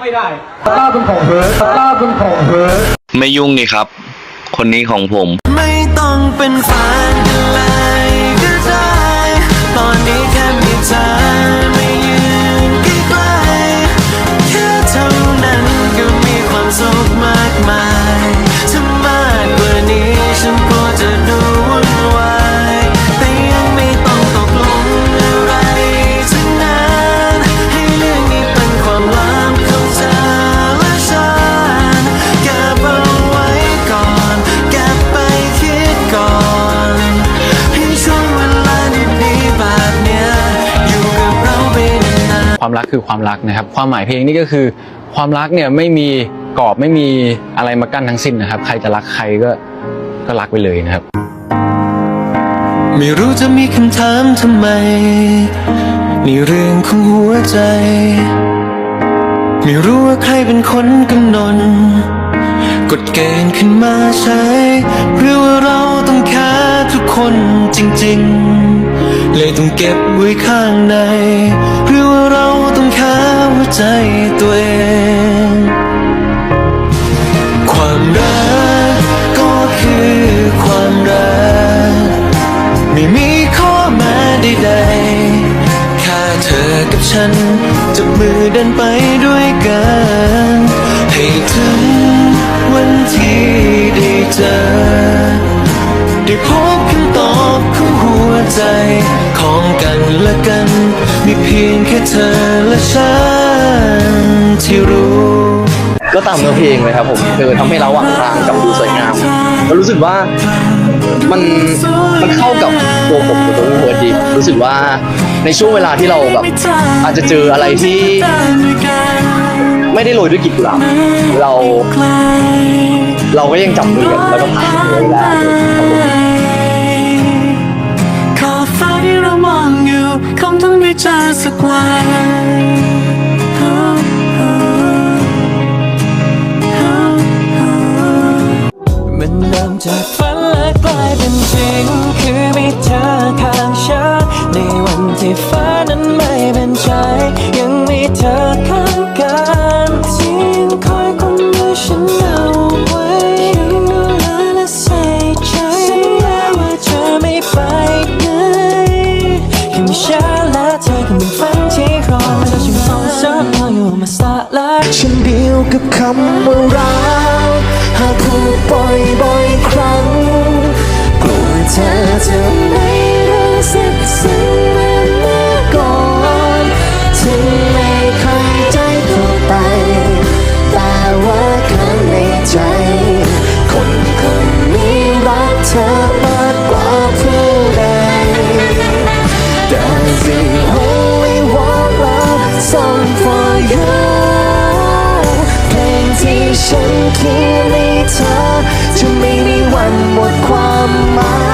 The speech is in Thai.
ไม่ได้ตะกร้าเป็นของเธอตะกร้าเป็นของเธอไม่ยุ่งนี่ครับ คนนี้ของผม ไม่ต้องเป็นแฟนกันเลย ความรักคือความรักนะครับ ความหมายเพลงนี่ก็คือ ความรักเนี่ยไม่มีกรอบไม่มีอะไรมากั้นทั้งสิ้นนะครับ ใครจะรักใครก็ก็รักไปเลยนะครับ ไม่รู้จะมีคำถามทำไมในเรื่องของหัวใจ ไม่รู้ว่าใครเป็นคนกำหนดกฎเกณฑ์ขึ้นมาใช้หรือว่าเราต้องแค่ทุกคนจริง ๆ เลยต้องเก็บไว้ข้างใน หรือว่าเราต้องแค่หัวใจตัวเอง ความรักก็คือความรัก ไม่มีข้อแม้ใดๆแค่เธอกับฉันจับมือเดินไปด้วยกัน และกัน มีเพียงแค่เธอและฉันที่รู้ ก็ตามเนื้อเพลงเลยครับผมคือทำให้เระหว่างทางกับดูสวยงามแล้วรู้สึกว่ามันมันเข้ากับตัวผมกับตัวพี่เบิร์ดดีรู้สึกว่าในช่วงเวลาที่เราแบบอาจจะเจออะไรที่ไม่ได้โรยด้วยกลีบกุหลาบเรา เราก็ยังจับมือกันแล้วก็ผ่านเวลา สักวันมันนำจากฝันและกลายเป็นจริง คือมีเธอข้างฉันในวันที่ฟ้านั้น เธอก็มีฝันที่รอจะชิมสองสามเอาอยู่มาสละฉันเดียวกับคำว่ารักหากพูดบ่อยบ่อยครั้งกลัวเธอจะ ฉันคิดในเธอจะไม่มีวันหมดความหมาย